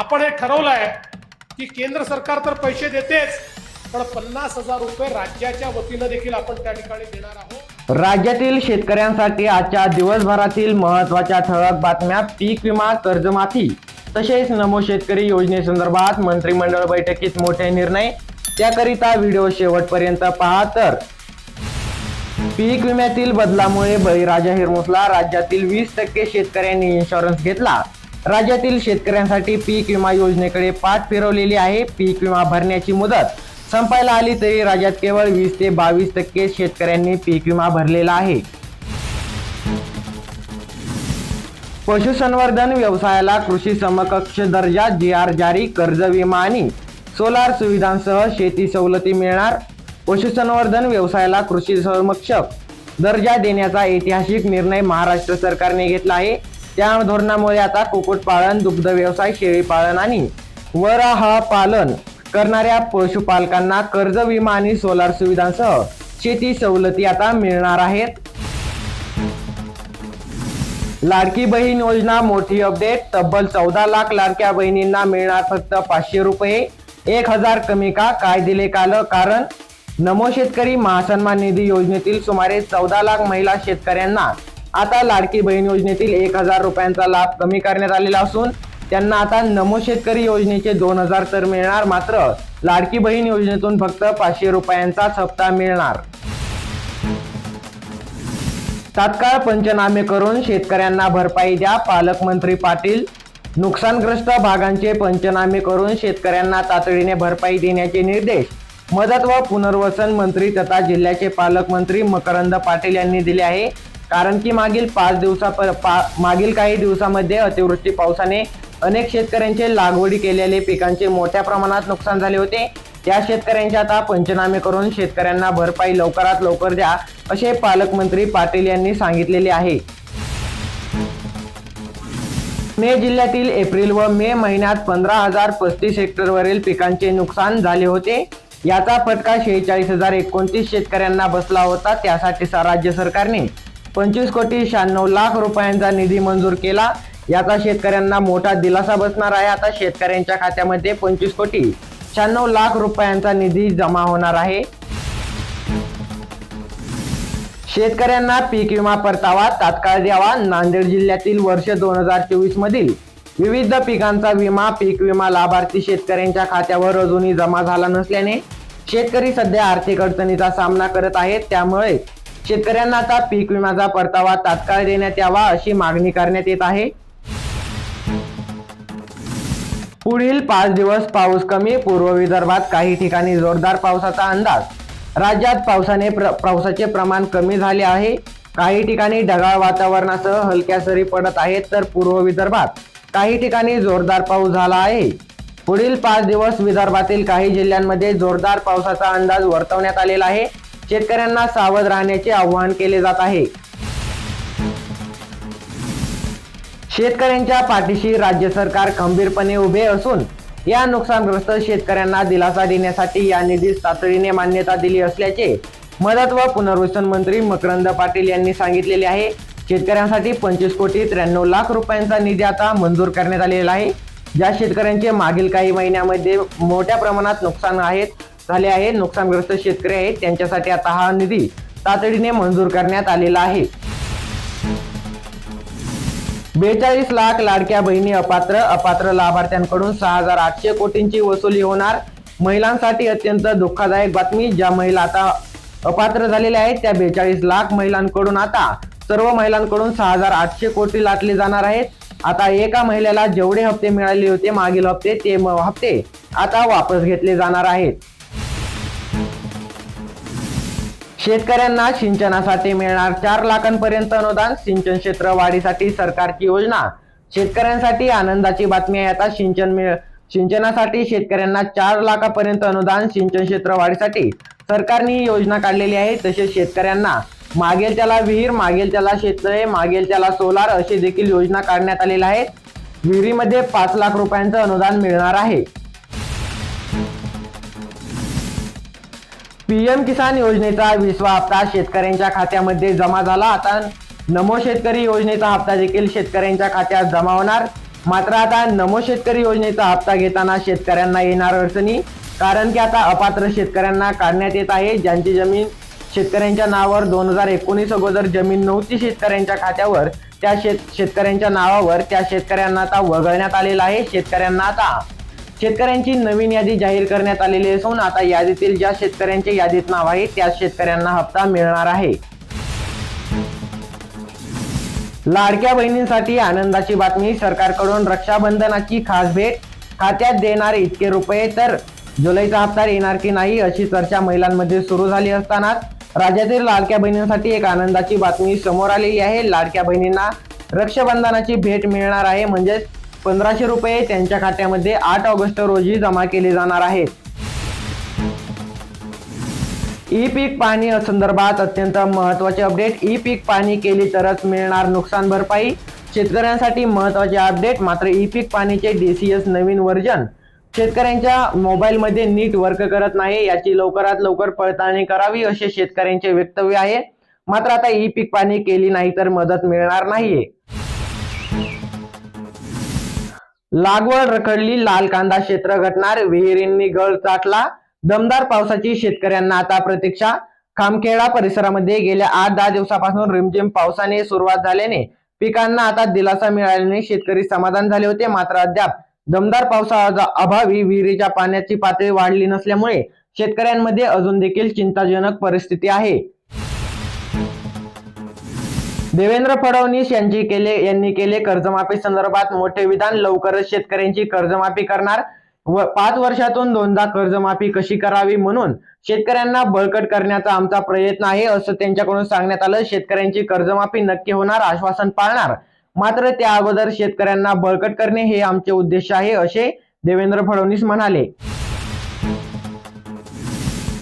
आपण हे ठरवलं आहे की केंद्र सरकार तर पैसे देतेच पण पन्नास हजार रुपये राज्याच्या वतीनं देखील आपण त्या ठिकाणी देणार आहोत. राज्यातील शेतकऱ्यांसाठी आजच्या दिवसभरातील महत्त्वाच्या ठळक बातम्या पीक विमा कर्जमाफी तसेच नमो शेतकरी योजनेसंदर्भात मंत्रिमंडळ बैठकीत मोठे निर्णय. त्याकरिता व्हिडिओ शेवटपर्यंत पहा तर पीक विम्यातील बदलामुळे बळीराजा हिरमुसला राज्यातील वीस टक्के शेतकऱ्यांनी इन्शुरन्स घेतला. राज्यातील शेतकऱ्यांसाठी पीक विमा योजनेकडे पाठ फिरवलेली आहे. पीक विमा भरण्याची मुदत संपायला आली तरी राज्यात केवळ वीस ते बावीस टक्के शेतकऱ्यांनी पीक विमा भरलेला आहे. पशुसंवर्धन व्यवसायाला कृषी समकक्ष दर्जा जी आर जारी कर्ज विमा आणि सोलार सुविधांसह शेती सवलती मिळणार. पशुसंवर्धन व्यवसायाला कृषी समक्ष दर्जा देण्याचा ऐतिहासिक निर्णय महाराष्ट्र सरकारने घेतला आहे. त्या धोरणामुळे आता कुक्कुटपालन दुग्ध व्यवसाय शेळीपालन आणि वराह पालन करणाऱ्या पशुपालकांना कर्ज विमा आणि सोलार सुविधांसह शेती सवलती आता मिळणार आहेत. लाडकी बहीण योजना मोठी अपडेट तब्बल चौदा लाख लाडक्या बहिणींना मिळणार फक्त पाचशे रुपये. एक हजार कमी का? काय दिले काल? कारण नमो शेतकरी महासन्मान निधी योजनेतील सुमारे चौदा लाख महिला शेतकऱ्यांना आता लाडकी बहीण योजनेतील एक हजार रुपयांचा लाभ कमी करण्यात आलेला असून त्यांना आता नमो शेतकरी योजनेचे दोन हजार तर मिळणार मात्र लाडकी बहीण योजनेतून फक्त पाचशे रुपयांचाच हप्ता मिळणार. तात्काळ पंचनामे करून शेतकऱ्यांना भरपाई द्या पालकमंत्री पाटील. नुकसानग्रस्त भागांचे पंचनामे करून शेतकऱ्यांना तातडीने भरपाई देण्याचे निर्देश मदत व पुनर्वसन मंत्री तथा जिल्ह्याचे पालकमंत्री मकरंद पाटील यांनी दिले आहे. कारण की मागील पाच दिवसा पा, मागील काही दिवसामध्ये अतिवृष्टी पावसाने अनेक शेतकऱ्यांचे लागवडी केलेले पिकांचे मोठ्या प्रमाणात नुकसान झाले होते. त्या शेतकऱ्यांचे आता पंचनामे करून शेतकऱ्यांना भरपाई लवकरात लवकर द्या असे पालकमंत्री पाटील यांनी सांगितलेले आहे. पुणे जिल्ह्यातील एप्रिल व मे महिन्यात पंधरा हजार पस्तीस हेक्टरवरील पिकांचे नुकसान झाले होते. याचा फटका शेहेचाळीस हजार एकोणतीस शेतकऱ्यांना बसला होता त्यासाठी सा- राज्य सरकारने. पंचवीस कोटी शहाण्णव लाख रुपयांचा निधी मंजूर केला. याचा शेतकऱ्यांना मोठा दिलासा बसणार आहे. आता शेतकऱ्यांच्या खात्यामध्ये पंचवीस कोटी शहाण्णव लाख रुपयांचा निधी जमा होणार आहे. शेतकऱ्यांना पीक विमा परतावा तात्काळ द्यावा. नांदेड जिल्ह्यातील वर्ष दोन हजार चोवीस मधील विविध पिकांचा विमा पीक विमा लाभार्थी शेतकऱ्यांच्या खात्यावर अजूनही जमा झाला नसल्याने शेतकरी सध्या आर्थिक अडचणीचा सामना करत आहेत. त्यामुळे शेतकऱ्यांना आता पीक विम्याचा परतावा तात्काळ देण्यात यावा अशी मागणी करण्यात येत आहे. पुढील पाच दिवस पाऊस कमी पूर्व विदर्भात काही ठिकाणी जोरदार पावसाचा अंदाज. राज्यात पावसाने प्र पावसाचे प्रमाण कमी झाले आहे. काही ठिकाणी ढगाळ वातावरणासह हलक्या सरी पडत आहेत तर पूर्व विदर्भात काही ठिकाणी जोरदार पाऊस झाला आहे. पुढील पाच दिवस विदर्भातील काही जिल्ह्यांमध्ये जोरदार पावसाचा अंदाज वर्तवण्यात आलेला आहे. शेतकऱ्यांना सावध राहण्याचे आवाहन केले जात आहे. शेतकऱ्यांच्या पाठीशी राज्य सरकार खंबीरपणे उभे असून या नुकसानग्रस्त शेतकऱ्यांना दिलासा देण्यासाठी या निधीस तातडीने मान्यता दिली असल्याचे मदत व पुनर्वसन मंत्री मकरंद पाटील यांनी सांगितलेले आहे. शेतकऱ्यांसाठी पंचवीस कोटी त्र्याण्णव लाख रुपयांचा निधी आता मंजूर करण्यात आलेला आहे. ज्या शेतकऱ्यांचे मागील काही महिन्यामध्ये मोठ्या प्रमाणात नुकसान आहेत झाले आहे. नुकसानग्रस्त शेतकरी आहेत. त्यांच्यासाठी आता हा निधी तातडीने मंजूर करण्यात आलेला आहे. बेचाळीस लाख लाडक्या बहिणी अपात्र. अपात्र लाभार्थ्यांकडून सहा हजार आठशे कोटींची वसुली होणार. महिलांसाठी अत्यंत दुःखदायक बातमी. ज्या महिला आता अपात्र झालेल्या आहेत त्या बेचाळीस लाख महिलांकडून आता सर्व महिलांकडून सहा हजार आठशे कोटी लाटले जाणार आहेत. आता एका महिलेला जेवढे हप्ते मिळाले होते मागील हप्ते ते हप्ते आता वापस घेतले जाणार आहेत. शेतकऱ्यांना सिंचनासाठी मिळणार चार लाखांपर्यंत अनुदान सिंचन क्षेत्र वाढीसाठी सरकारची योजना. शेतकऱ्यांसाठी आनंदाची बातमी आहे. आता सिंचन मिळ सिंचनासाठी शेतकऱ्यांना चार लाखापर्यंत अनुदान सिंचन क्षेत्र वाढीसाठी सरकारने ही योजना काढलेली आहे. तसेच शेतकऱ्यांना मागेल त्याला विहीर मागेल त्याला शेततळे मागेल त्याला सोलार अशी देखील योजना काढण्यात आलेल्या आहेत. विहिरीमध्ये पाच लाख रुपयांचं अनुदान मिळणार आहे. पीएम किसान योजनेचा विसवा हप्ता शेतकऱ्यांच्या खात्यामध्ये जमा झाला. आता नमो शेतकरी योजनेचा हप्ता देखील शेतकऱ्यांच्या खात्यात जमा होणार. मात्र आता नमो शेतकरी योजनेचा हप्ता घेताना शेतकऱ्यांना येणार अडचणी. कारण की आता अपात्र शेतकऱ्यांना काढण्यात येत आहे. ज्यांची जमीन शेतकऱ्यांच्या नावावर दोन हजार एकोणीस अगोदर जमीन नव्हती शेतकऱ्यांच्या खात्यावर त्या शेत शेतकऱ्यांच्या नावावर त्या शेतकऱ्यांना आता वगळण्यात आलेला आहे. शेतकऱ्यांना आता शेतकऱ्यांची नवीन यादी जाहीर करण्यात आलेली असून आता यादीतील ज्या शेतकऱ्यांचे यादीत नाव आहे त्या शेतकऱ्यांना हप्ता मिळणार आहे. लाडक्या बहिणींसाठी आनंदाची बातमी सरकारकडून रक्षाबंधनाची खास भेट खात्यात देणार इतके रुपये तर जुलैचा हप्ता येणार की नाही अशी चर्चा महिलांमध्ये सुरू झाली असतानाच राज्यातील लाडक्या बहिणींसाठी एक आनंदाची बातमी समोर आलेली आहे. लाडक्या बहिणींना रक्षाबंधनाची भेट मिळणार आहे म्हणजेच पंधराशे रुपये त्यांच्या खात्यामध्ये आठ ऑगस्ट रोजी जमा केले जाणार आहेत. ई पीक पाहणी संदर्भात अत्यंत महत्त्वाचे अपडेट. ई पीक पाहणी केली तरच मिळणार नुकसान भरपाई. शेतकऱ्यांसाठी महत्त्वाचे अपडेट. मात्र ई पीक पाहणीचे डीसीएस नवीन वर्जन शेतकऱ्यांच्या मोबाईलमध्ये नीट वर्क करत नाही याची लवकरात लवकर पडताळणी करावी असे शेतकऱ्यांचे वक्तव्य आहे. मात्र आता ई पीक पाहणी केली नाही तर मदत मिळणार नाहीये. लागवड रखडली लाल कांदा क्षेत्र घटणार विहिरींनी गळ चाटला. दमदार पावसाची शेतकऱ्यांना आता प्रतीक्षा. खामखेडा परिसरामध्ये गेल्या आठ दहा दिवसापासून रिमझिम पावसाने सुरुवात झाल्याने पिकांना आता दिलासा मिळाल्याने शेतकरी समाधान झाले होते. मात्र अद्याप दमदार पावसा अभावी विहिरीच्या पाण्याची पातळी वाढली नसल्यामुळे शेतकऱ्यांमध्ये अजून देखील चिंताजनक परिस्थिती आहे. देवेंद्र फडणवीस यांची केले यांनी केले कर्जमाफी संदर्भात मोठे विधान. लवकरच शेतकऱ्यांची कर्जमाफी करणार. व पाच वर्षातून दोनदा कर्जमाफी कशी करावी म्हणून शेतकऱ्यांना बळकट करण्याचा आमचा प्रयत्न आहे असं त्यांच्याकडून सांगण्यात आलं. शेतकऱ्यांची कर्जमाफी नक्की होणार आश्वासन पाळणार. मात्र त्या अगोदर शेतकऱ्यांना बळकट करणे हे आमचे उद्देश आहे असे देवेंद्र फडणवीस म्हणाले.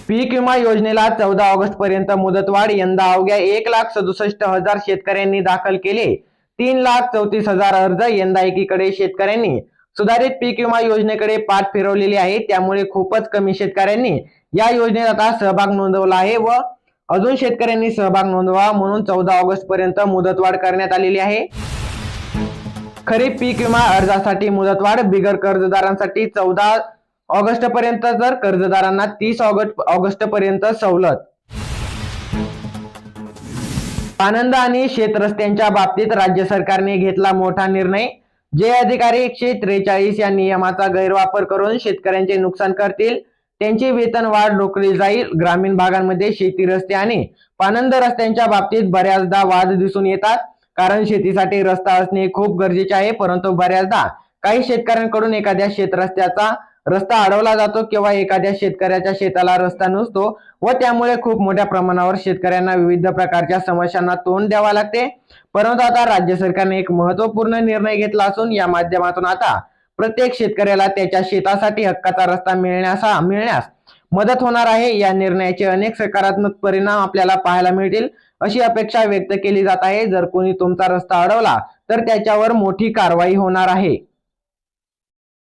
पीक विमा योजनेला चौदा ऑगस्ट पर्यंत मुदतवाढ. यंदा अवघ्या एक लाख सदुसष्ट हजार शेतकऱ्यांनी दाखल केले. तीन लाख चौतीस हजार अर्ज यंदा एकीकडे शेतकऱ्यांनी. सुधारित पीक विमा योजनेकडे पाठ फिरवलेली आहे. त्यामुळे खूपच कमी शेतकऱ्यांनी या योजनेत आता सहभाग नोंदवला आहे व अजून शेतकऱ्यांनी सहभाग नोंदवा म्हणून चौदा ऑगस्ट पर्यंत मुदतवाढ करण्यात आलेली आहे. खरीप पीक विमा अर्जासाठी मुदतवाढ. बिगर कर्जदारांसाठी चौदा ऑगस्ट पर्यंत तर कर्जदारांना तीस ऑगस्ट ऑगस्ट पर्यंत सवलत. आनंद आणि शेतरस्त्यांच्या बाबतीत राज्य सरकारने घेतला मोठा निर्णय. जे अधिकारी एकशे त्रेचाळीस या नियमाचा गैरवापर करून शेतकऱ्यांचे नुकसान करतील त्यांची वेतन वाढ रोखली जाईल. ग्रामीण भागांमध्ये शेती रस्ते आणि पानंद रस्त्यांच्या बाबतीत बऱ्याचदा वाद दिसून येतात. कारण शेतीसाठी रस्ता असणे खूप गरजेचे आहे परंतु बऱ्याचदा काही शेतकऱ्यांकडून एखाद्या शेतरस्त्याचा रस्ता अडवला जातो किंवा एखाद्या शेतकऱ्याच्या शेताला रस्ता नसतो व त्यामुळे खूप मोठ्या प्रमाणावर शेतकऱ्यांना विविध प्रकारच्या समस्यांना तोंड द्यावा लागते. परंतु आता राज्य सरकारने एक महत्त्वपूर्ण निर्णय घेतला असून या माध्यमातून आता प्रत्येक शेतकऱ्याला त्याच्या शेतासाठी हक्काचा रस्ता मिळण्यास मिळण्यास मदत होणार आहे. या निर्णयाचे अनेक सकारात्मक परिणाम आपल्याला पाहायला मिळतील अशी अपेक्षा व्यक्त केली जात आहे. जर कोणी तुमचा रस्ता अडवला तर त्याच्यावर मोठी कारवाई होणार आहे.